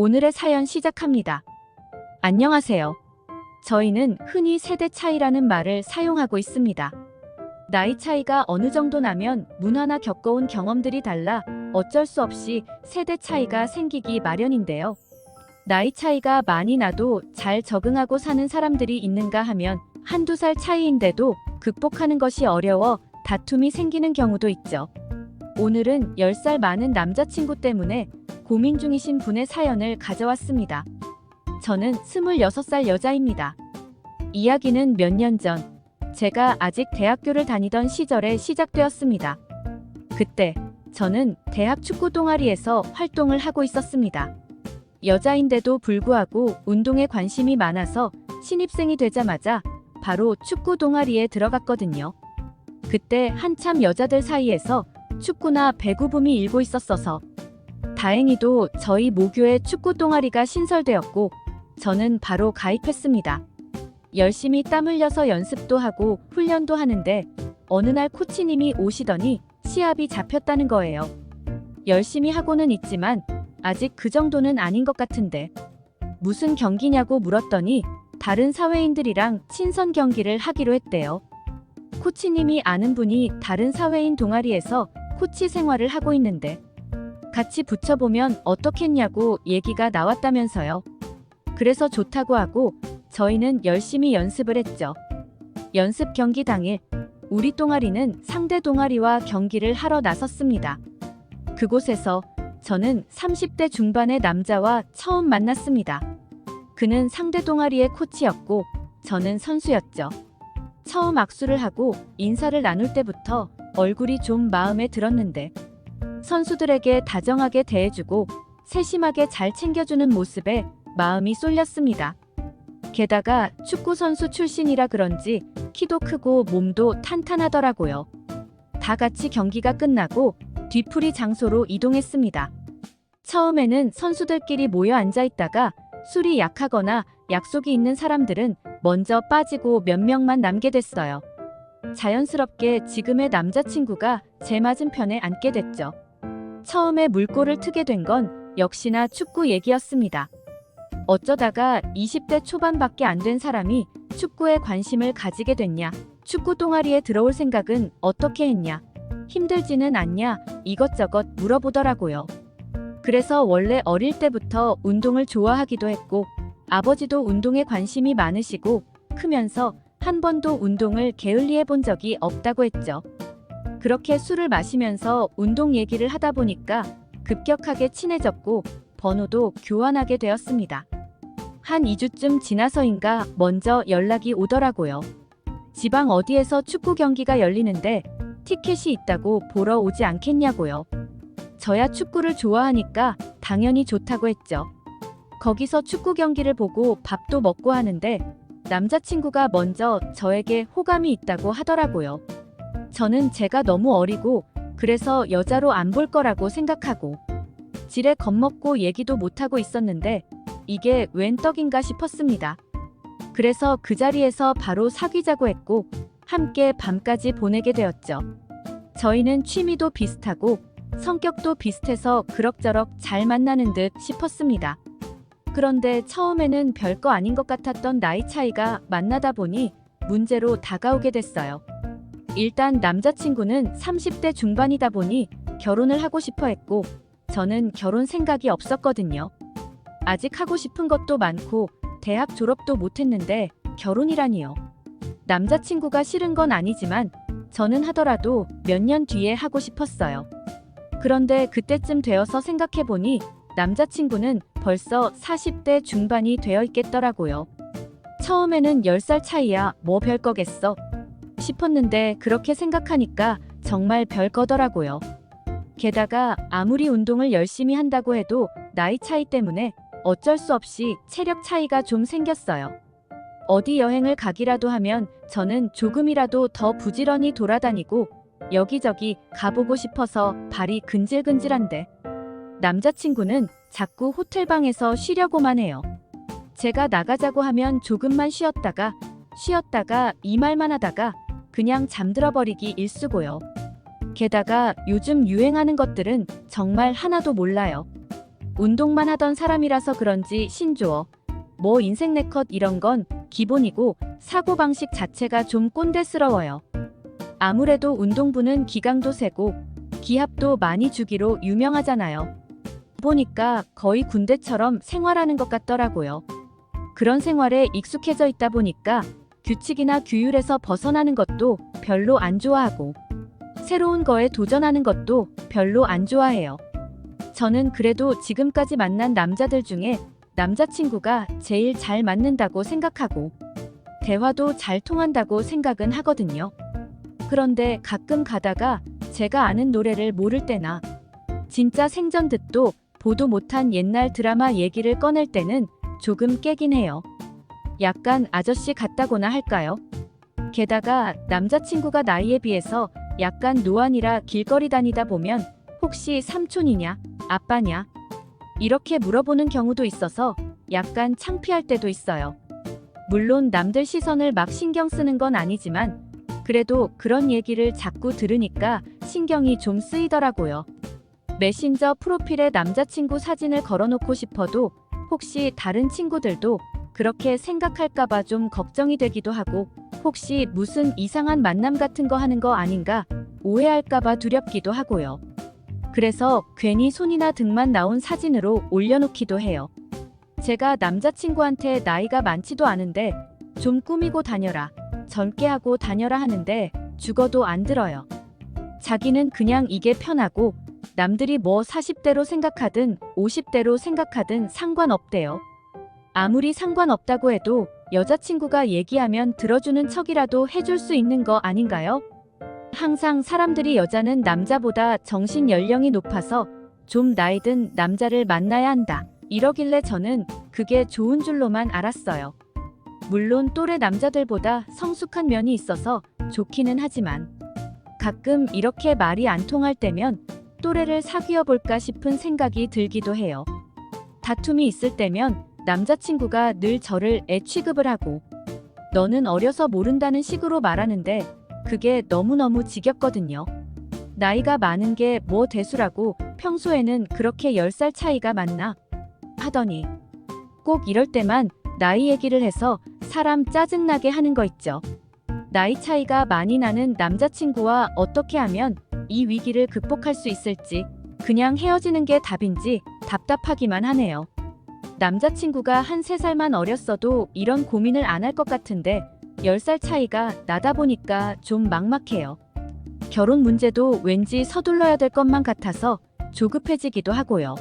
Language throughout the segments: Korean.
오늘의 사연 시작합니다. 안녕하세요. 저희는 흔히 세대 차이라는 말을 사용하고 있습니다. 나이 차이가 어느 정도 나면 문화나 겪어온 경험들이 달라 어쩔 수 없이 세대 차이가 생기기 마련인데요. 나이 차이가 많이 나도 잘 적응하고 사는 사람들이 있는가 하면 한두 살 차이인데도 극복하는 것이 어려워 다툼이 생기는 경우도 있죠. 오늘은 10살 많은 남자친구 때문에 고민 중이신 분의 사연을 가져왔습니다. 저는 26살 여자입니다. 이야기는 몇 년 전, 제가 아직 대학교를 다니던 시절에 시작되었습니다. 그때 저는 대학 축구 동아리에서 활동을 하고 있었습니다. 여자인데도 불구하고 운동에 관심이 많아서 신입생이 되자마자 바로 축구 동아리에 들어갔거든요. 그때 한참 여자들 사이에서 축구나 배구 붐이 일고 있었어서 다행히도 저희 모교에 축구 동아리가 신설되었고 저는 바로 가입했습니다. 열심히 땀 흘려서 연습도 하고 훈련도 하는데 어느 날 코치님이 오시더니 시합이 잡혔다는 거예요. 열심히 하고는 있지만 아직 그 정도는 아닌 것 같은데 무슨 경기냐고 물었더니 다른 사회인들이랑 친선 경기를 하기로 했대요. 코치님이 아는 분이 다른 사회인 동아리에서 코치 생활을 하고 있는데 같이 붙여보면 어떻겠냐고 얘기가 나왔다면서요. 그래서 좋다고 하고 저희는 열심히 연습을 했죠. 연습 경기 당일 우리 동아리는 상대 동아리와 경기를 하러 나섰습니다. 그곳에서 저는 30대 중반의 남자와 처음 만났습니다. 그는 상대 동아리의 코치였고 저는 선수였죠. 처음 악수를 하고 인사를 나눌 때부터 얼굴이 좀 마음에 들었는데 선수들에게 다정하게 대해주고 세심하게 잘 챙겨주는 모습에 마음이 쏠렸습니다. 게다가 축구 선수 출신이라 그런지 키도 크고 몸도 탄탄하더라고요. 다 같이 경기가 끝나고 뒤풀이 장소로 이동했습니다. 처음에는 선수들끼리 모여 앉아 있다가 술이 약하거나 약속이 있는 사람들은 먼저 빠지고 몇 명만 남게 됐어요. 자연스럽게 지금의 남자친구가 제 맞은편에 앉게 됐죠. 처음에 물꼬를 트게 된 건 역시나 축구 얘기였습니다. 어쩌다가 20대 초반밖에 안 된 사람이 축구에 관심을 가지게 됐냐? 축구 동아리에 들어올 생각은 어떻게 했냐? 힘들지는 않냐? 이것저것 물어보더라고요. 그래서 원래 어릴 때부터 운동을 좋아하기도 했고, 아버지도 운동에 관심이 많으시고, 크면서 한 번도 운동을 게을리해 본 적이 없다고 했죠. 그렇게 술을 마시면서 운동 얘기를 하다 보니까 급격하게 친해졌고, 번호도 교환하게 되었습니다. 한 2주쯤 지나서인가 먼저 연락이 오더라고요. 지방 어디에서 축구 경기가 열리는데 티켓이 있다고 보러 오지 않겠냐고요. 저야 축구를 좋아하니까 당연히 좋다고 했죠. 거기서 축구 경기를 보고 밥도 먹고 하는데 남자친구가 먼저 저에게 호감이 있다고 하더라고요. 저는 제가 너무 어리고 그래서 여자로 안 볼 거라고 생각하고 지레 겁먹고 얘기도 못하고 있었는데 이게 웬 떡인가 싶었습니다. 그래서 그 자리에서 바로 사귀자고 했고 함께 밤까지 보내게 되었죠. 저희는 취미도 비슷하고 성격도 비슷해서 그럭저럭 잘 만나는 듯 싶었습니다. 그런데 처음에는 별거 아닌 것 같았던 나이 차이가 만나다 보니 문제로 다가오게 됐어요. 일단 남자친구는 30대 중반이다 보니 결혼을 하고 싶어 했고 저는 결혼 생각이 없었거든요. 아직 하고 싶은 것도 많고 대학 졸업도 못했는데 결혼이라니요. 남자친구가 싫은 건 아니지만 저는 하더라도 몇 년 뒤에 하고 싶었어요. 그런데 그때쯤 되어서 생각해보니 남자친구는 벌써 40대 중반이 되어 있겠더라고요. 처음에는 10살 차이야 뭐 별 거겠어 싶었는데 그렇게 생각하니까 정말 별 거더라고요. 게다가 아무리 운동을 열심히 한다고 해도 나이 차이 때문에 어쩔 수 없이 체력 차이가 좀 생겼어요. 어디 여행을 가기라도 하면 저는 조금이라도 더 부지런히 돌아다니고 여기저기 가보고 싶어서 발이 근질근질한데 남자친구는 자꾸 호텔방에서 쉬려고만 해요. 제가 나가자고 하면 조금만 쉬었다가 쉬었다가 이 말만 하다가 그냥 잠들어 버리기 일쑤고요. 게다가 요즘 유행하는 것들은 정말 하나도 몰라요. 운동만 하던 사람이라서 그런지 신조어, 뭐 인생 네컷 이런 건 기본이고 사고방식 자체가 좀 꼰대스러워요. 아무래도 운동부는 기강도 세고 기합도 많이 주기로 유명하잖아요. 보니까 거의 군대처럼 생활하는 것 같더라고요. 그런 생활에 익숙해져 있다 보니까 규칙이나 규율에서 벗어나는 것도 별로 안 좋아하고 새로운 거에 도전하는 것도 별로 안 좋아해요. 저는 그래도 지금까지 만난 남자들 중에 남자친구가 제일 잘 맞는다고 생각하고 대화도 잘 통한다고 생각은 하거든요. 그런데 가끔 가다가 제가 아는 노래를 모를 때나 진짜 생전 듣도 보도 못한 옛날 드라마 얘기를 꺼낼 때는 조금 깨긴 해요. 약간 아저씨 같다고나 할까요? 게다가 남자친구가 나이에 비해서 약간 노안이라 길거리 다니다 보면 혹시 삼촌이냐, 아빠냐? 이렇게 물어보는 경우도 있어서 약간 창피할 때도 있어요. 물론 남들 시선을 막 신경 쓰는 건 아니지만 그래도 그런 얘기를 자꾸 들으니까 신경이 좀 쓰이더라고요. 메신저 프로필에 남자친구 사진을 걸어놓고 싶어도 혹시 다른 친구들도 그렇게 생각할까봐 좀 걱정이 되기도 하고 혹시 무슨 이상한 만남 같은 거 하는 거 아닌가 오해할까봐 두렵기도 하고요. 그래서 괜히 손이나 등만 나온 사진으로 올려놓기도 해요. 제가 남자친구한테 나이가 많지도 않은데 좀 꾸미고 다녀라, 젊게 하고 다녀라 하는데 죽어도 안 들어요. 자기는 그냥 이게 편하고 남들이 뭐 40대로 생각하든 50대로 생각하든 상관없대요. 아무리 상관없다고 해도 여자친구가 얘기하면 들어주는 척이라도 해줄 수 있는 거 아닌가요? 항상 사람들이 여자는 남자보다 정신 연령이 높아서 좀 나이 든 남자를 만나야 한다. 이러길래 저는 그게 좋은 줄로만 알았어요. 물론 또래 남자들보다 성숙한 면이 있어서 좋기는 하지만 가끔 이렇게 말이 안 통할 때면 또래를 사귀어 볼까 싶은 생각이 들기도 해요. 다툼이 있을 때면 남자친구가 늘 저를 애 취급을 하고 너는 어려서 모른다는 식으로 말하는데 그게 너무너무 지겹거든요. 나이가 많은 게 뭐 대수라고 평소에는 그렇게 10살 차이가 많나 하더니 꼭 이럴 때만 나이 얘기를 해서 사람 짜증나게 하는 거 있죠. 나이 차이가 많이 나는 남자친구와 어떻게 하면 이 위기를 극복할 수 있을지 그냥 헤어지는 게 답인지 답답하기만 하네요. 남자친구가 한 3살만 어렸어도 이런 고민을 안 할 것 같은데 10살 차이가 나다 보니까 좀 막막해요. 결혼 문제도 왠지 서둘러야 될 것만 같아서 조급해지기도 하고요.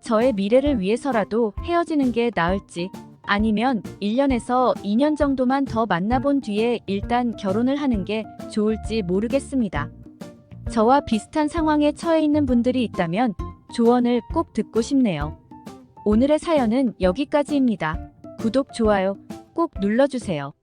저의 미래를 위해서라도 헤어지는 게 나을지 아니면 1년에서 2년 정도만 더 만나본 뒤에 일단 결혼을 하는 게 좋을지 모르겠습니다. 저와 비슷한 상황에 처해 있는 분들이 있다면 조언을 꼭 듣고 싶네요. 오늘의 사연은 여기까지입니다. 구독, 좋아요 꼭 눌러주세요.